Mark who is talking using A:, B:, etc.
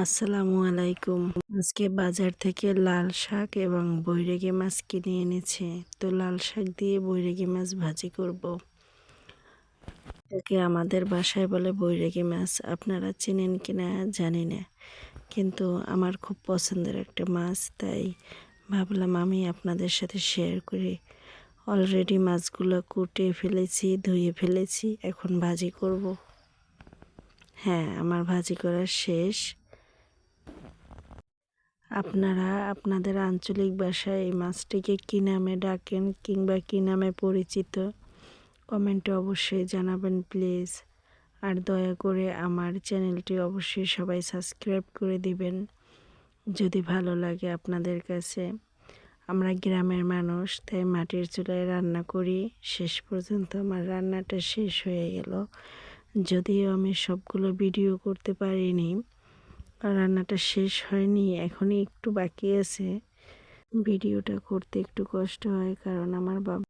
A: আসসালামু আলাইকুম। আজকে বাজার থেকে লাল শাক এবং বৈরাগী মাছ কিনে এনেছে। তো লাল শাক দিয়ে বৈরাগী মাছ ভাজি করব। এটাকে আমাদের বাসায় বলে বৈরাগী মাছ। আপনারা চেনেন কিনা জানি না। কিন্তু আমার খুব পছন্দের একটা মাছ, তাই ভাবলাম আমি আপনাদের সাথে শেয়ার করি। অলরেডি মাছগুলো কুটে ফেলেছি, ধুয়ে ফেলেছি, এখন ভাজি করব। হ্যাঁ আমার ভাজি করা শেষ। আপনারা আপনাদের আঞ্চলিক ভাষায় এই মাছটিকে কী নামে ডাকেন কিংবা কী নামে পরিচিত, কমেন্টে অবশ্যই জানাবেন প্লিজ। আর দয়া করে আমার চ্যানেলটি অবশ্যই সবাই সাবস্ক্রাইব করে দিবেন, যদি ভালো লাগে আপনাদের কাছে। আমরা গ্রামের মানুষ, তাই মাটির চুলায় রান্না করি। শেষ পর্যন্ত আমার রান্নাটা শেষ হয়ে গেল। যদিও আমি সবগুলো ভিডিও করতে পারিনি রান্নাটা শেষ হয়নি, এখনই একটু বাকি আছে। ভিডিওটা করতে একটু কষ্ট হয়, কারণ আমার বাবা